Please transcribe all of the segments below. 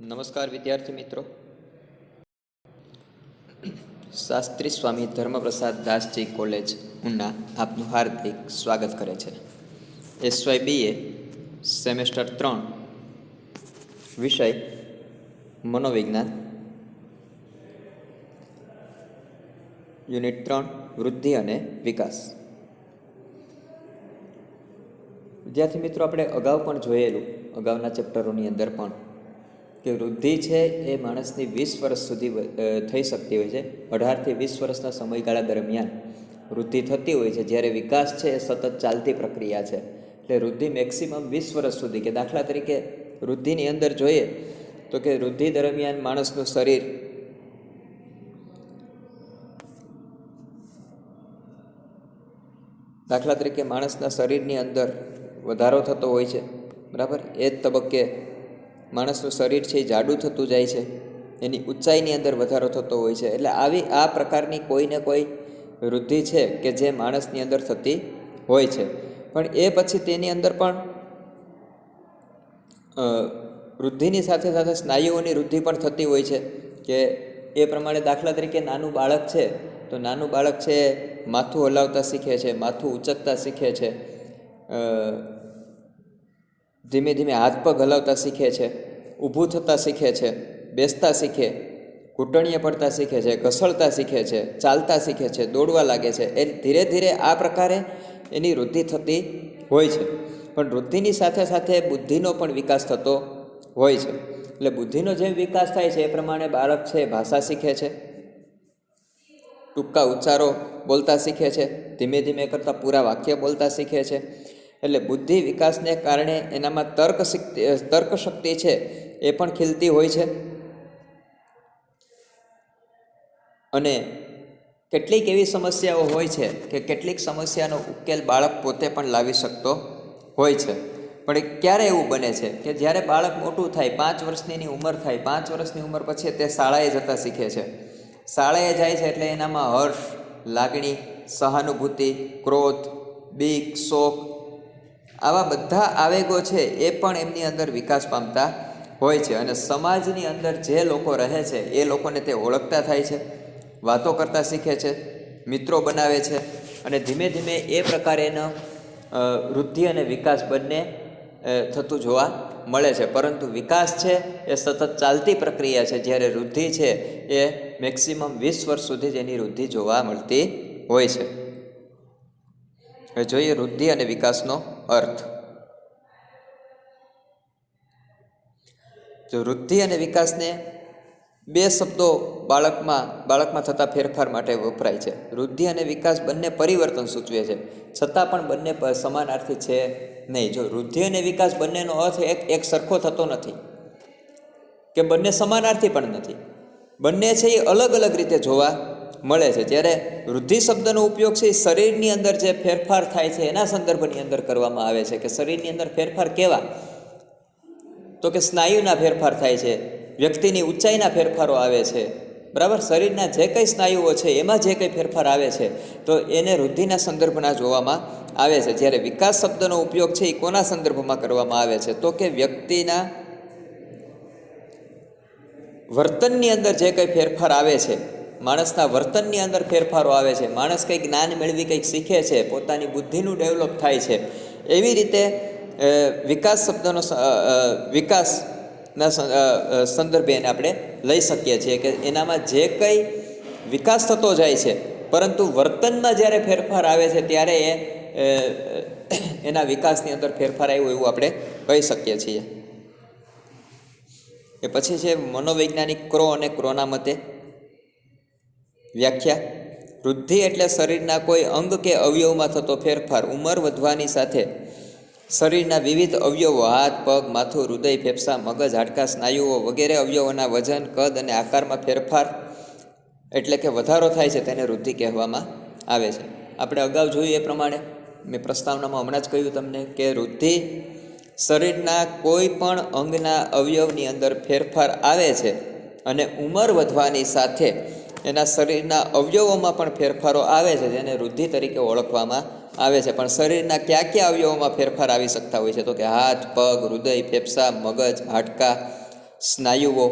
નમસ્કાર વિદ્યાર્થી મિત્રો. શાસ્ત્રી સ્વામી ધર્મપ્રસાદ દાસજી કોલેજ, ઉના, આપનું હાર્દિક સ્વાગત કરે છે. એસવાય બીએ સેમેસ્ટર ત્રણ, વિષય, મનોવિજ્ઞાન, યુનિટ ત્રણ, વૃદ્ધિ અને વિકાસ. વિદ્યાર્થી મિત્રો, આપણે અગાઉ પણ જોયેલું, અગાઉના ચેપ્ટરોની અંદર પણ કે વૃદ્ધિ છે એ માણસની વીસ વર્ષ સુધી થઈ શકતી હોય છે. અઢારથી વીસ વર્ષના સમયગાળા દરમિયાન વૃદ્ધિ થતી હોય છે. જ્યારે વિકાસ છે એ સતત ચાલતી પ્રક્રિયા છે. એટલે વૃદ્ધિ મેક્સિમમ વીસ વર્ષ સુધી કે દાખલા તરીકે વૃદ્ધિની અંદર જોઈએ તો કે વૃદ્ધિ દરમિયાન માણસનું શરીર દાખલા તરીકે માણસના શરીરની અંદર વધારો થતો હોય છે. બરાબર? એ જ તબક્કે માણસનું શરીર છે એ જાડું થતું જાય છે. એની ઊંચાઈની અંદર વધારો થતો હોય છે. એટલે આવી આ પ્રકારની કોઈને કોઈ વૃદ્ધિ છે કે જે માણસની અંદર થતી હોય છે. પણ એ પછી તેની અંદર પણ વૃદ્ધિની સાથે સાથે સ્નાયુઓની વૃદ્ધિ પણ થતી હોય છે કે એ પ્રમાણે દાખલા તરીકે નાનું બાળક છે, તો નાનું બાળક છે માથું હલાવતા શીખે છે, માથું ઉચકતા શીખે છે. ધીમે ધીમે હાથ પગ હલાવતા શીખે છે, ઊભું થતાં શીખે છે, બેસતા શીખે, ઘૂંટણીએ પડતા શીખે છે ઘસળતા શીખે છે, ચાલતા શીખે છે, દોડવા લાગે છે, એ ધીરે ધીરે આ પ્રકારે એની વૃદ્ધિ થતી હોય છે. પણ વૃદ્ધિની સાથે સાથે બુદ્ધિનો પણ વિકાસ થતો હોય છે. એટલે બુદ્ધિનો જેમ વિકાસ થાય છે એ પ્રમાણે બાળક છે ભાષા શીખે છે, ટૂંકા ઉચ્ચારો બોલતા શીખે છે, ધીમે ધીમે કરતાં પૂરા વાક્ય બોલતા શીખે છે એટલે બુદ્ધિ વિકાસને કારણે એનામાં તર્ક તર્ક શક્તિ છે એ પણ ખીલતી હોય છે. અને કેટલીક એવી સમસ્યાઓ હોય છે કે કેટલીક સમસ્યાનો ઉકેલ બાળક પોતે પણ લાવી શકતો હોય છે. પણ ક્યારે એવું બને છે કે જ્યારે બાળક મોટું થાય, પાંચ વર્ષની ઉંમર થાય, પાંચ વર્ષની ઉંમર પછી તે શાળાએ જતા શીખે છે. શાળાએ જાય છે એટલે એનામાં હર્ષ, લાગણી, સહાનુભૂતિ, ક્રોધ, બીક, શોક આવા બધા આવેગો છે એ પણ એમની અંદર વિકાસ પામતા હોય છે અને સમાજની અંદર જે લોકો રહે છે એ લોકોને તે ઓળખતા થાય છે, વાતો કરતા શીખે છે, મિત્રો બનાવે છે અને ધીમે ધીમે એ પ્રકારે એનો વૃદ્ધિ અને વિકાસ બંને થતું જોવા મળે છે. પરંતુ વિકાસ છે એ સતત ચાલતી પ્રક્રિયા છે. જ્યારે વૃદ્ધિ છે એ મેક્સિમમ વીસ વર્ષ સુધી જ એની વૃદ્ધિ જોવા મળતી હોય છે. હવે જોઈએ વૃદ્ધિ અને વિકાસનો અર્થ. જો વૃદ્ધિ અને વિકાસને બે શબ્દો બાળકમાં બાળકમાં થતા ફેરફાર માટે વપરાય છે. વૃદ્ધિ અને વિકાસ બંને પરિવર્તન સૂચવે છે. છતાં પણ બંને સમાનાર્થી છે નહીં. જો વૃદ્ધિ અને વિકાસ બંનેનો અર્થ એક એક સરખો થતો નથી કે બંને સમાનાર્થી પણ નથી, બંને છે એ અલગ અલગ રીતે જોવા મળે છે. જ્યારે વૃદ્ધિ શબ્દનો ઉપયોગ છે એ શરીરની અંદર જે ફેરફાર થાય છે, એના સંદર્ભની અંદર કરવામાં આવે છે કે શરીરની અંદર ફેરફાર કેવા? તો કે સ્નાયુના ફેરફાર થાય છે, વ્યક્તિની ઊંચાઈના ફેરફારો આવે છે. બરાબર? શરીરના જે કંઈ સ્નાયુઓ છે, એમાં જે કંઈ ફેરફાર આવે છે, તો એને વૃદ્ધિના સંદર્ભના જોવામાં આવે છે. જ્યારે વિકાસ શબ્દનો ઉપયોગ છે, એ કોના સંદર્ભમાં કરવામાં આવે છે? તો કે વ્યક્તિના વર્તનની અંદર જે કંઈ ફેરફાર આવે છે માણસના વર્તનની અંદર ફેરફારો આવે છે. માણસ કંઈક જ્ઞાન મેળવી, કંઈક શીખે છે, પોતાની બુદ્ધિનું ડેવલપ થાય છે. એવી રીતે વિકાસ શબ્દનો વિકાસના સંદર્ભે એને આપણે લઈ શકીએ છીએ કે એનામાં જે કંઈ વિકાસ થતો જાય છે, પરંતુ વર્તનમાં જ્યારે ફેરફાર આવે છે, ત્યારે એ એના વિકાસની અંદર ફેરફાર આવ્યો એવું આપણે કહી શકીએ છીએ. એ પછી છે મનોવૈજ્ઞાનિક ક્રો અને ક્રોના મતે. વ્યાખ્યા, વૃદ્ધિ એટલે શરીરના કોઈ અંગ કે અવયવમાં થતો ફેરફાર, ઉંમર વધવાની સાથે શરીરના વિવિધ અવયવો, હાથ, પગ, માથું, હૃદય, ફેફસા, મગજ, હાડકાં, સ્નાયુઓ વગેરે અવયવોના વજન, કદ અને આકારમાં ફેરફાર એટલે કે વધારો થાય છે તેને વૃદ્ધિ કહેવામાં આવે છે. આપણે અગાઉ જોયું એ પ્રમાણે, મેં પ્રસ્તાવનામાં હમણાં જ કહ્યું તમને કે વૃદ્ધિ શરીરના કોઈ પણ અંગના અવયવની અંદર ફેરફાર આવે છે અને ઉંમર વધવાની સાથે એના શરીરના અવયવોમાં પણ ફેરફારો આવે છે, જેને વૃદ્ધિ તરીકે ઓળખવામાં આવે છે. પણ શરીરના કયા કયા અવયવોમાં ફેરફાર આવી શકતા હોય છે? તો કે હાથ, પગ, હૃદય, ફેફસા, મગજ, હાડકા, સ્નાયુઓ.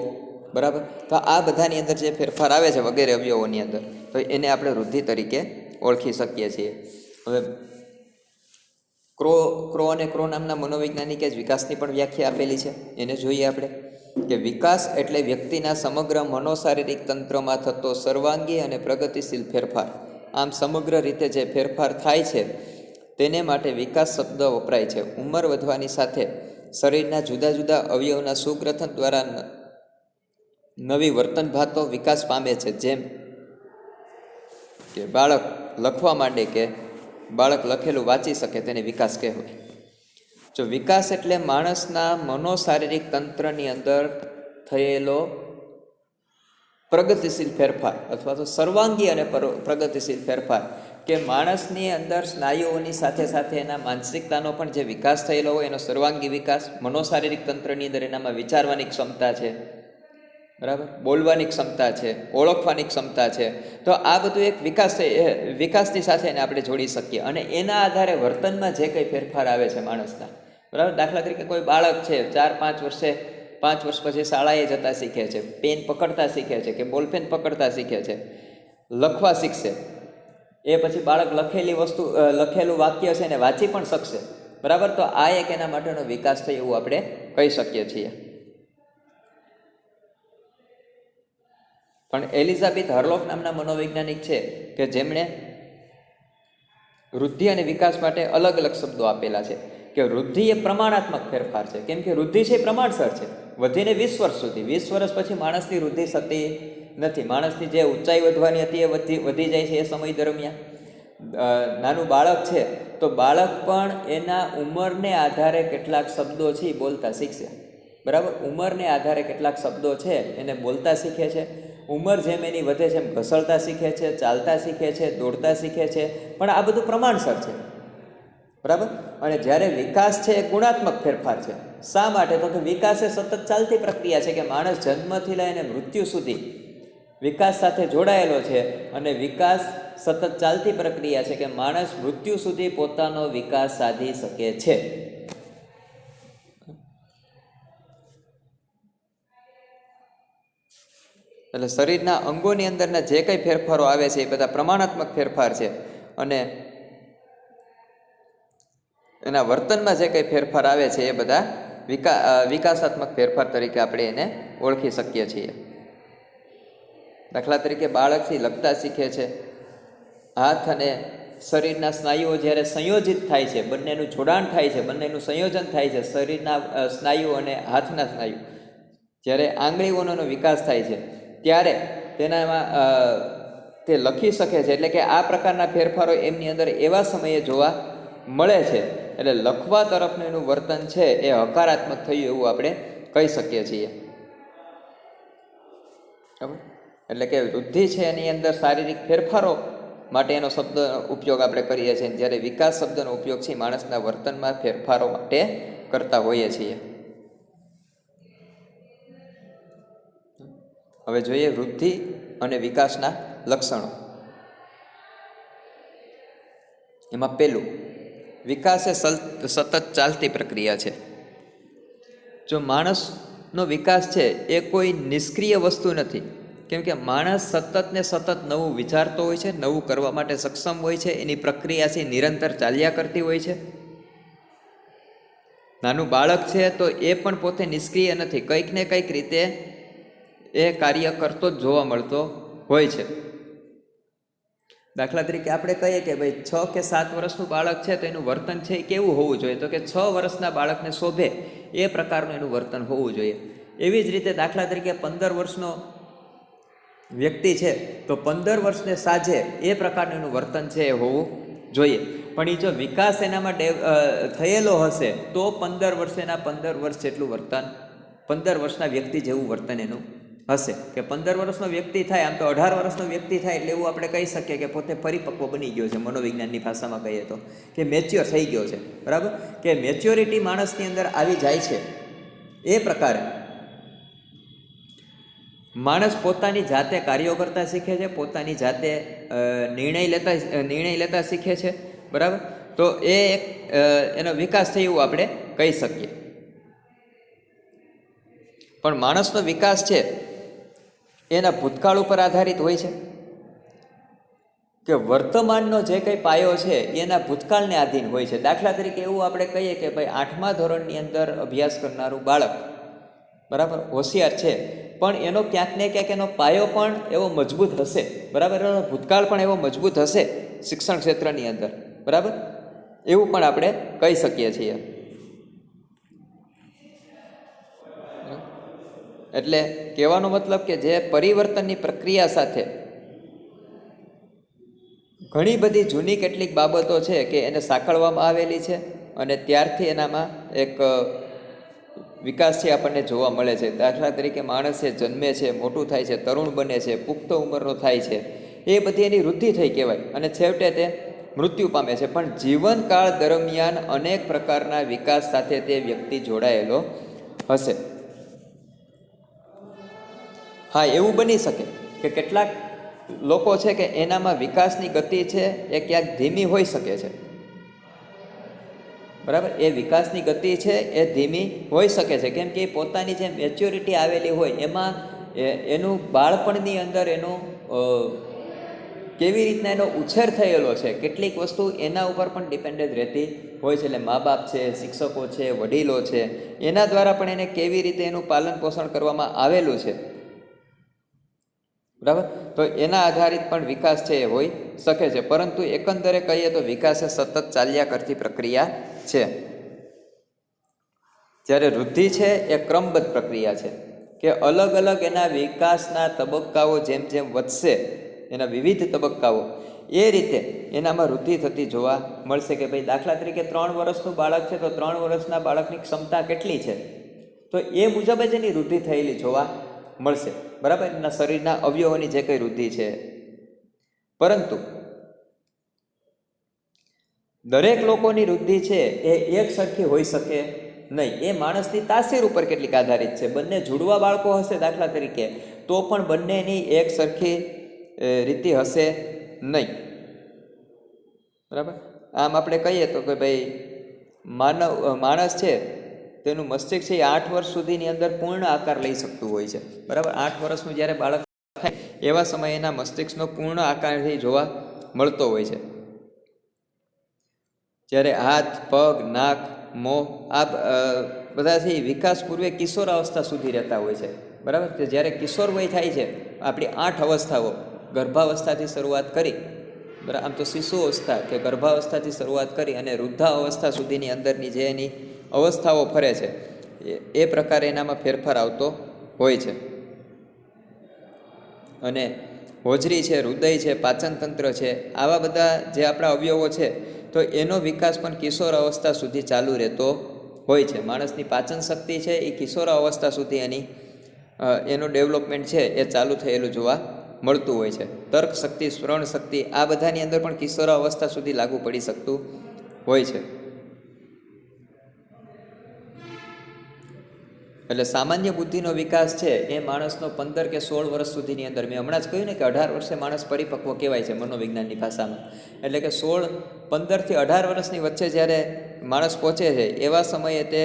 બરાબર? તો આ બધાની અંદર જે ફેરફાર આવે છે વગેરે અવયવોની અંદર, તો એને આપણે વૃદ્ધિ તરીકે ઓળખી શકીએ છીએ. હવે, ક્રો ક્રો અને ક્રો નામના મનોવૈજ્ઞાનિકે જ વિકાસની પણ વ્યાખ્યા આપેલી છે. એને જોઈએ આપણે. કે વિકાસ એટલે વ્યક્તિના સમગ્ર મનોશારીરિક તંત્રમાં થતો સર્વાંગી અને પ્રગતિશીલ ફેરફાર. આમ સમગ્ર રીતે જે ફેરફાર થાય છે, તેને માટે વિકાસ શબ્દ વપરાય છે. ઉંમર વધવાની સાથે શરીરના જુદા જુદા અવયવના સુગ્રથન દ્વારા નવી વર્તન ભાતો વિકાસ પામે છે. જેમ કે બાળક લખવા માંડે કે બાળક લખેલું વાંચી શકે, તેને વિકાસ કહેવાય. જો વિકાસ એટલે માણસના મનોશારીરિક તંત્રની અંદર થયેલો પ્રગતિશીલ ફેરફાર અથવા તો સર્વાંગી અને પ્રગતિશીલ ફેરફાર, કે માણસની અંદર સ્નાયુઓની સાથે સાથે એના માનસિકતાનો પણ જે વિકાસ થયેલો હોય, એનો સર્વાંગી વિકાસ, મનોશારીરિક તંત્રની અંદર એનામાં વિચારવાની ક્ષમતા છે. બરાબર? બોલવાની ક્ષમતા છે, ઓળખવાની ક્ષમતા છે. તો આ બધું એક વિકાસ વિકાસની સાથે એને આપણે જોડી શકીએ. અને એના આધારે વર્તનમાં જે કંઈ ફેરફાર આવે છે માણસના બરાબર? દાખલા તરીકે કોઈ બાળક છે, ચાર, પાંચ વર્ષે, પાંચ વર્ષ પછી શાળાએ જતા શીખે છે, પેન પકડતા શીખે છે કે બોલપેન પકડતા શીખે છે, લખવા શીખશે. એ પછી બાળક લખેલી વસ્તુ લખેલું વાક્ય છે એને વાંચી પણ શકશે. બરાબર? તો આ એક એના માટેનો વિકાસ થયો એવું આપણે કહી શકીએ છીએ. પણ એલિઝાબેથ હર્લોક નામના મનોવૈજ્ઞાનિક છે કે જેમણે વૃદ્ધિ અને વિકાસ માટે અલગ અલગ શબ્દો આપેલા છે. કે વૃદ્ધિ એ પ્રમાણાત્મક ફેરફાર છે. કેમ કે વૃદ્ધિ છે એ પ્રમાણસર છે. વધીને વીસ વર્ષ સુધી. વીસ વર્ષ પછી માણસની વૃદ્ધિ થતી નથી. માણસની જે ઊંચાઈ વધવાની હતી એ વધી વધી જાય છે એ સમય દરમિયાન. નાનું બાળક છે તો બાળક પણ એના ઉંમરને આધારે કેટલાક શબ્દો છે એ બોલતા શીખશે. બરાબર? ઉંમરને આધારે કેટલાક શબ્દો છે એને બોલતા શીખે છે. ઉંમર જેમ એની વધે છે એમ ઘસળતા શીખે છે, ચાલતા શીખે છે, દોડતા શીખે છે. પણ આ બધું પ્રમાણસર છે. બરાબર? અને જ્યારે વિકાસ છે, એ ગુણાત્મક ફેરફાર છે. શા માટે? તો કે વિકાસ એ સતત ચાલતી પ્રક્રિયા છે કે માણસ જન્મથી લઈને મૃત્યુ સુધી વિકાસ સાથે જોડાયેલો છે અને વિકાસ સતત ચાલતી પ્રક્રિયા છે કે માણસ મૃત્યુ સુધી પોતાનો વિકાસ સાધી શકે છે. એટલે શરીરના અંગોની અંદરના જે કંઈ ફેરફારો આવે છે, એ બધા પ્રમાણાત્મક ફેરફાર છે. અને એના વર્તનમાં જે કંઈ ફેરફાર આવે છે એ બધા વિકા વિકાસાત્મક ફેરફાર તરીકે આપણે એને ઓળખી શકીએ છીએ. દાખલા તરીકે બાળકથી લખતા શીખે છે, હાથ અને શરીરના સ્નાયુઓ જ્યારે સંયોજિત થાય છે, બંનેનું જોડાણ થાય છે, બંનેનું સંયોજન થાય છે, શરીરના સ્નાયુઓ સ્નાયુ અને હાથના સ્નાયુ, જ્યારે આંગળીઓનો વિકાસ થાય છે, ત્યારે તેનામાં તે લખી શકે છે, એટલે કે આ પ્રકારના ફેરફારો એમની અંદર એવા સમયે જોવા મળે છે એટલે લખવા તરફનું એનું વર્તન છે એ હકારાત્મક થયું એવું આપણે કહી શકીએ છીએ. એટલે કે વૃદ્ધિ છે એની અંદર શારીરિક ફેરફારો માટે એનો શબ્દ ઉપયોગ આપણે કરીએ છીએ. જ્યારે વિકાસ શબ્દનો ઉપયોગ છે માણસના વર્તનમાં ફેરફારો માટે કરતા હોઈએ છીએ. હવે જોઈએ વૃદ્ધિ અને વિકાસના લક્ષણો. એમાં પહેલું વિકાસ એ સતત ચાલતી પ્રક્રિયા છે. જો માણસનો વિકાસ છે, એ કોઈ નિષ્ક્રિય વસ્તુ નથી. કેમ કે માણસ સતત ને સતત નવું વિચારતો હોય છે, નવું કરવા માટે સક્ષમ હોય છે, એની પ્રક્રિયા છે નિરંતર ચાલ્યા કરતી હોય છે. નાનું બાળક છે, તો એ પણ પોતે નિષ્ક્રિય નથી. કંઈક ને કંઈક રીતે એ કાર્ય કરતો જ જોવા મળતો હોય છે. દાખલા તરીકે આપણે કહીએ કે ભાઈ છ કે સાત વર્ષનું બાળક છે તો એનું વર્તન છે એ કેવું હોવું જોઈએ? તો કે છ વર્ષના બાળકને શોભે એ પ્રકારનું એનું વર્તન હોવું જોઈએ. એવી જ રીતે દાખલા તરીકે પંદર વર્ષનો વ્યક્તિ છે તો પંદર વર્ષને સાજે એ પ્રકારનું એનું વર્તન છે એ હોવું જોઈએ. પણ એ જો વિકાસ એનામાં થયેલો હશે તો પંદર વર્ષેના પંદર વર્ષ જેટલું વર્તન, પંદર વર્ષના વ્યક્તિ જેવું વર્તન એનું હશે. કે પંદર વર્ષનો વ્યક્તિ થાય, આમ તો અઢાર વર્ષનો વ્યક્તિ થાય એટલે એવું આપણે કહી શકીએ કે પોતે પરિપક્વ બની ગયો છે મનોવિજ્ઞાનની ભાષામાં કહીએ તો. કે મેચ્યોર થઈ ગયો છે. બરાબર? કે મેચ્યોરિટી માણસની અંદર આવી જાય છે. એ પ્રકારે. માણસ પોતાની જાતે કાર્યો કરતા શીખે છે, પોતાની જાતે નિર્ણય લેતા નિર્ણય લેતા શીખે છે. બરાબર? તો એ એક એનો વિકાસ થયો એવું આપણે કહી શકીએ. પણ માણસનો વિકાસ છે એના ભૂતકાળ ઉપર આધારિત હોય છે? કે વર્તમાનનો જે કંઈ પાયો છે, એના ભૂતકાળને આધીન હોય છે? દાખલા તરીકે એવું આપણે કહીએ કે ભાઈ આઠમા ધોરણની અંદર અભ્યાસ કરનારું બાળક, બરાબર, હોશિયાર છે, પણ એનો ક્યાંક ને ક્યાંક એનો પાયો પણ એવો મજબૂત હશે, બરાબર, એનો ભૂતકાળ પણ એવો મજબૂત હશે શિક્ષણ ક્ષેત્રની અંદર, બરાબર? એવું પણ આપણે કહી શકીએ છીએ. એટલે કહેવાનો મતલબ કે જે પરિવર્તનની પ્રક્રિયા સાથે ઘણી બધી જૂની કેટલીક બાબતો છે કે એને સાંકળવામાં આવેલી છે અને ત્યારથી એનામાં એક વિકાસ છે આપણને જોવા મળે છે. દાખલા તરીકે માણસ જન્મે છે, મોટું થાય છે, તરુણ બને છે, પુખ્ત ઉંમરનો થાય છે, એ બધી એની વૃદ્ધિ થઈ કહેવાય અને છેવટે તે મૃત્યુ પામે છે. પણ જીવનકાળ દરમિયાન અનેક પ્રકારના વિકાસ સાથે તે વ્યક્તિ જોડાયેલો હશે. હા, એવું બની શકે કે કેટલાક લોકો છે કે એનામાં વિકાસની ગતિ છે, એ ક્યાંક ધીમી હોઈ શકે છે. બરાબર? એ વિકાસની ગતિ છે, એ ધીમી હોઈ શકે છે. કેમ કે પોતાની જે મેચ્યોરિટી આવેલી હોય, એમાં એનું બાળપણની અંદર એનું કેવી રીતના એનો ઉછેર થયેલો છે, કેટલીક વસ્તુ એના ઉપર પણ ડિપેન્ડેડ રહેતી હોય છે. એટલે મા બાપ છે, શિક્ષકો છે, વડીલો છે, એના દ્વારા પણ એને કેવી રીતે એનું પાલન પોષણ કરવામાં આવેલું છે. બરાબર? તો એના આધારિત પણ વિકાસ છે એ હોઈ શકે છે. પરંતુ એકંદરે કહીએ તો વિકાસ એ સતત ચાલ્યા કરતી પ્રક્રિયા છે. જ્યારે વૃદ્ધિ છે એ ક્રમબદ્ધ પ્રક્રિયા છે કે અલગ અલગ એના વિકાસના તબક્કાઓ જેમ જેમ વધશે, એના વિવિધ તબક્કાઓ, એ રીતે એનામાં વૃદ્ધિ થતી જોવા મળશે કે ભાઈ દાખલા તરીકે ત્રણ વર્ષનું બાળક છે તો ત્રણ વર્ષના બાળકની ક્ષમતા કેટલી છે? તો એ મુજબ જ એની વૃદ્ધિ થયેલી જોવા મળશે. બરાબર? એના શરીરના અવયવોની જે કંઈ વૃદ્ધિ છે. પરંતુ દરેક લોકોની વૃદ્ધિ છે એ એક સરખી હોઈ શકે નહીં. એ માણસની તાસીર ઉપર કેટલીક આધારિત છે. બંને જુડવા બાળકો હશે દાખલા તરીકે, તો પણ બંનેની એક સરખી રીતિ હશે નહીં. બરાબર? આમ આપણે કહીએ તો કે ભાઈ, માનવ માણસ છે તેનું મસ્તિષ્ક છે એ આઠ વર્ષ સુધીની અંદર પૂર્ણ આકાર લઈ શકતું હોય છે. બરાબર? આઠ વર્ષનું જ્યારે બાળક થાય, એવા સમયે એના મસ્તિષ્કનો પૂર્ણ આકારથી જોવા મળતો હોય છે. જ્યારે હાથ, પગ, નાક, મોં, આ બધાથી વિકાસ પૂર્વે કિશોર અવસ્થા સુધી રહેતા હોય છે. બરાબર? કે જ્યારે કિશોર વય થાય છે, આપણી આઠ અવસ્થાઓ ગર્ભાવસ્થાથી શરૂઆત કરી બરાબર આમ તો શિશુ અવસ્થા કે ગર્ભાવસ્થાથી શરૂઆત કરી અને વૃદ્ધા અવસ્થા સુધીની અંદરની જે એની અવસ્થાઓ ફરે છે. એ- પ્રકારે એનામાં ફેરફાર આવતો હોય છે. અને હોજરી છે, હૃદય છે પાચન તંત્ર છે, આવા બધા જે આપણા અવયવો છે, તો એનો વિકાસ પણ કિશોર અવસ્થા સુધી ચાલુ રહેતો હોય છે. માણસની પાચન શક્તિ છે, એ કિશોર અવસ્થા સુધી એની એનું ડેવલપમેન્ટ છે, એ ચાલુ થયેલું જોવા મળતું હોય છે. તર્ક શક્તિ, સ્મરણ શક્તિ આ બધાની અંદર પણ કિશોર અવસ્થા સુધી લાગુ પડી શકતું હોય છે. એટલે સામાન્ય બુદ્ધિનો વિકાસ છે એ માણસનો પંદર કે સોળ વર્ષ સુધીની અંદર. મેં હમણાં જ કહ્યું ને કે અઢાર વર્ષે માણસ પરિપક્વ કહેવાય છે મનોવિજ્ઞાનની ભાષામાં. એટલે કે સોળ, પંદરથી અઢાર વર્ષની વચ્ચે જ્યારે માણસ પહોંચે છે, એવા સમયે તે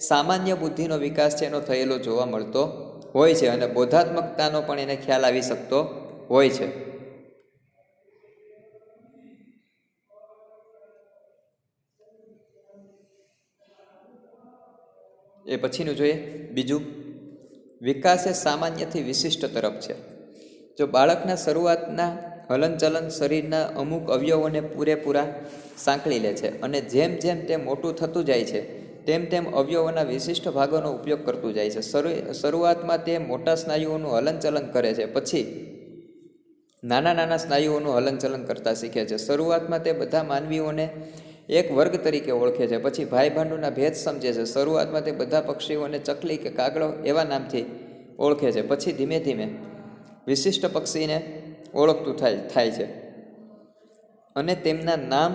સામાન્ય બુદ્ધિનો વિકાસ છે એનો થયેલો જોવા મળતો હોય છે અને બોધાત્મકતાનો પણ એને ખ્યાલ આવી શકતો હોય છે. એ પછીનું જોઈએ. બીજું, વિકાસ એ સામાન્યથી વિશિષ્ટ તરફ છે. જો બાળકના શરૂઆતના હલનચલન શરીરના અમુક અવયવોને પૂરેપૂરા સાંકળી લે છે અને જેમ જેમ તે મોટું થતું જાય છે, તેમ તેમ અવયવોના વિશિષ્ટ ભાગોનો ઉપયોગ કરતું જાય છે. શરૂ, શરૂઆતમાં તે મોટા સ્નાયુઓનું હલનચલન કરે છે, પછી નાના નાના સ્નાયુઓનું હલનચલન કરતા શીખે છે. શરૂઆતમાં તે બધા માનવીઓને એક વર્ગ તરીકે ઓળખે છે. પછી ભાઈ ભાંડુના ભેદ સમજે છે. શરૂઆતમાં તે બધા પક્ષીઓને ચકલી કે કાગડો એવા નામથી ઓળખે છે. પછી ધીમે ધીમે વિશિષ્ટ પક્ષીને ઓળખતું થાય થાય છે. અને તેમના નામ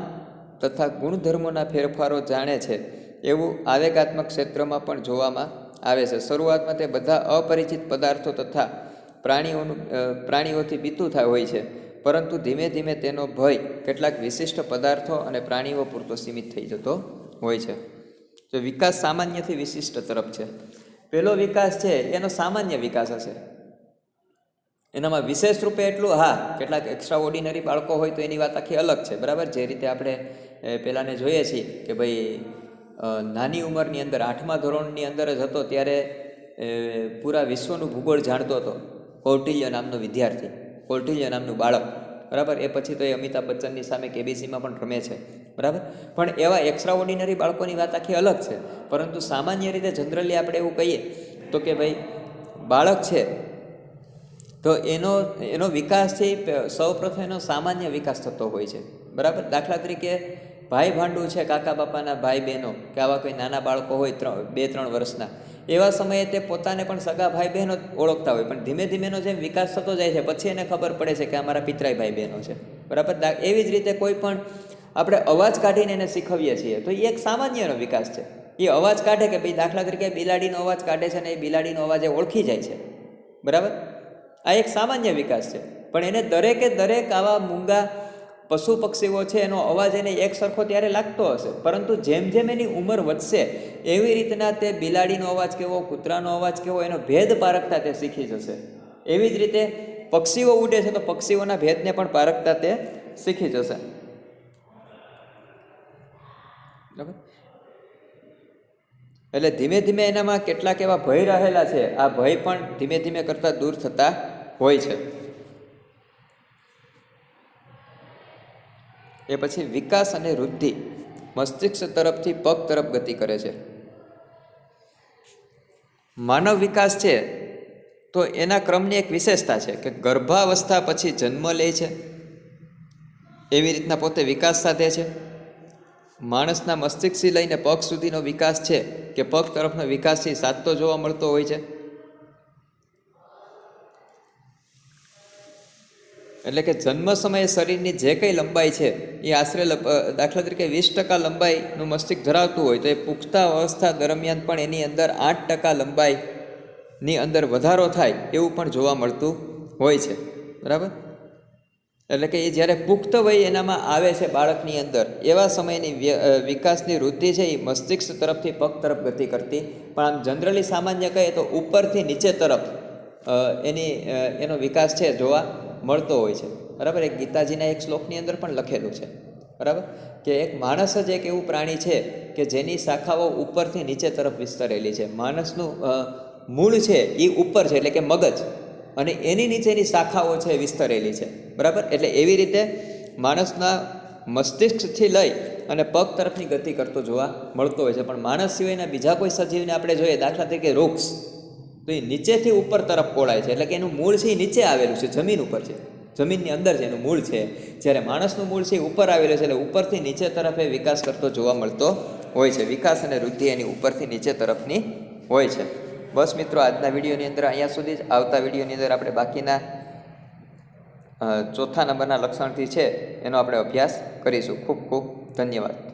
તથા ગુણધર્મોના ફેરફારો જાણે છે એવું આવેગાત્મક ક્ષેત્રમાં પણ જોવામાં આવે છે. શરૂઆતમાં તે બધા અપરિચિત પદાર્થો તથા પ્રાણીઓનું પ્રાણીઓથી બીતું થાય હોય છે. પરંતુ ધીમે ધીમે તેનો ભય કેટલાક વિશિષ્ટ પદાર્થો અને પ્રાણીઓ પૂરતો સીમિત થઈ જતો હોય છે. તો વિકાસ સામાન્યથી વિશિષ્ટ તરફ છે. પહેલો વિકાસ છે, એનો સામાન્ય વિકાસ હશે. એનામાં વિશેષ રૂપે એટલું, હા, કેટલાક એક્સ્ટ્રા ઓર્ડિનરી બાળકો હોય તો એની વાત આખી અલગ છે, બરાબર? જે રીતે આપણે પહેલાંને જોઈએ છીએ કે ભાઈ નાની ઉંમરની અંદર, આઠમા ધોરણની અંદર જ હતો ત્યારે પૂરા વિશ્વનું ભૂગોળ જાણતો હતો. કૌટિલ્ય નામનો વિદ્યાર્થી. કૌટિલ્ય નામનું બાળક. બરાબર? એ પછી તો એ અમિતાભ બચ્ચનની સામે કેબીસીમાં પણ રમે છે. બરાબર? પણ એવા એક્સ્ટ્રા ઓર્ડિનરી બાળકોની વાત આખી અલગ છે. પરંતુ સામાન્ય રીતે જનરલી આપણે એવું કહીએ તો કે ભાઈ, બાળક છે. તો એનો એનો વિકાસ છે સૌપ્રથમ એનો સામાન્ય વિકાસ થતો હોય છે. બરાબર? દાખલા તરીકે ભાઈ ભાંડુ છે કાકા બાપાના ભાઈ બહેનો, કે આવા કોઈ નાના બાળકો હોય ત્રણ, બે, ત્રણ વર્ષના. એવા સમયે તે પોતાને પણ સગા ભાઈ બહેનો ઓળખતા હોય. પણ ધીમે ધીમે એનો જેમ વિકાસ થતો જાય છે, પછી એને ખબર પડે છે કે અમારા પિતરાઈ ભાઈ બહેનો છે. બરાબર? એવી જ રીતે કોઈ પણ આપણે અવાજ કાઢીને એને શીખવીએ છીએ. તો એ એક સામાન્યનો વિકાસ છે. એ અવાજ કાઢે કે ભાઈ દાખલા તરીકે બિલાડીનો અવાજ કાઢે છે ને એ બિલાડીનો અવાજ એ ઓળખી જાય છે. બરાબર? આ એક સામાન્ય વિકાસ છે. પણ એને દરેકે દરેક આવા મૂંગા પશુ પક્ષીઓ છે એનો અવાજ એને એક સરખો ત્યારે લાગતો હશે. પરંતુ જેમ જેમ એની ઉંમર વધશે, એવી રીતના તે બિલાડીનો અવાજ કેવો, કૂતરાનો અવાજ કેવો, એનો ભેદ પારખતા તે શીખી જશે. એવી જ રીતે પક્ષીઓ ઉડે છે તો પક્ષીઓના ભેદને પણ પારખતા તે શીખી જશે. એટલે ધીમે ધીમે એનામાં કેટલાક એવા ભય રહેલા છે. આ ભય પણ ધીમે ધીમે કરતાં દૂર થતા હોય છે. એ પછી વિકાસ અને વૃદ્ધિ મસ્તિષ્ક તરફથી પગ તરફ ગતિ કરે છે. માનવ વિકાસ છે તો એના ક્રમની એક વિશેષતા છે કે ગર્ભાવસ્થા પછી જન્મ લે છે. એવી રીતના પોતે વિકાસ સાધે છે. માણસના મસ્તિષ્કથી લઈને પગ સુધીનો વિકાસ છે કે પગ તરફનો વિકાસ છે એ સાચતો જોવા મળતો હોય છે. એટલે કે જન્મ સમયે શરીરની જે કંઈ લંબાઈ છે, એ આશરે દાખલા તરીકે વીસ ટકા લંબાઈનું મસ્તિષ્ક ધરાવતું હોય તો એ પુખ્તા અવસ્થા દરમિયાન પણ એની અંદર આઠ ટકા લંબાઈની અંદર વધારો થાય એવું પણ જોવા મળતું હોય છે. બરાબર? એટલે કે એ જ્યારે પુખ્ત વય એનામાં આવે છે બાળકની અંદર, એવા સમયની વિકાસની વૃદ્ધિ છે એ મસ્તિષ્ક તરફથી પગ તરફ ગતિ કરતી. પણ આમ જનરલી સામાન્ય કહીએ તો ઉપરથી નીચે તરફ એની એનો વિકાસ છે જોવા મળતો હોય છે. બરાબર? એક ગીતાજીના એક શ્લોકની અંદર પણ લખેલું છે. બરાબર? કે એક માણસ જ એક એવું પ્રાણી છે કે જેની શાખાઓ ઉપરથી નીચે તરફ વિસ્તરેલી છે. માણસનું મૂળ છે એ ઉપર છે એટલે કે મગજ. અને એની નીચેની શાખાઓ છે વિસ્તરેલી છે. બરાબર? એટલે એવી રીતે માણસના મસ્તિષ્કથી લઈ અને પગ તરફની ગતિ કરતો જોવા મળતો હોય છે. પણ માણસ સિવાયના બીજા કોઈ સજીવને આપણે જોઈએ દાખલા તરીકે વૃક્ષ. તો એ નીચેથી ઉપર તરફ ઓળાય છે. એટલે કે એનું મૂળ છે એ નીચે આવેલું છે, જમીન ઉપર છે. જમીનની અંદર છે એનું મૂળ છે. જ્યારે માણસનું મૂળ છે એ ઉપર આવેલું છે, એટલે ઉપરથી નીચે તરફ એ વિકાસ કરતો જોવા મળતો હોય છે. વિકાસ અને વૃદ્ધિ એની ઉપરથી નીચે તરફની હોય છે. બસ મિત્રો, આજના વિડીયોની અંદર અહીંયા સુધી જ. આવતા વિડીયોની અંદર આપણે બાકીના ચોથા નંબરના લક્ષણથી છે એનો આપણે અભ્યાસ કરીશું. ખૂબ ખૂબ ધન્યવાદ.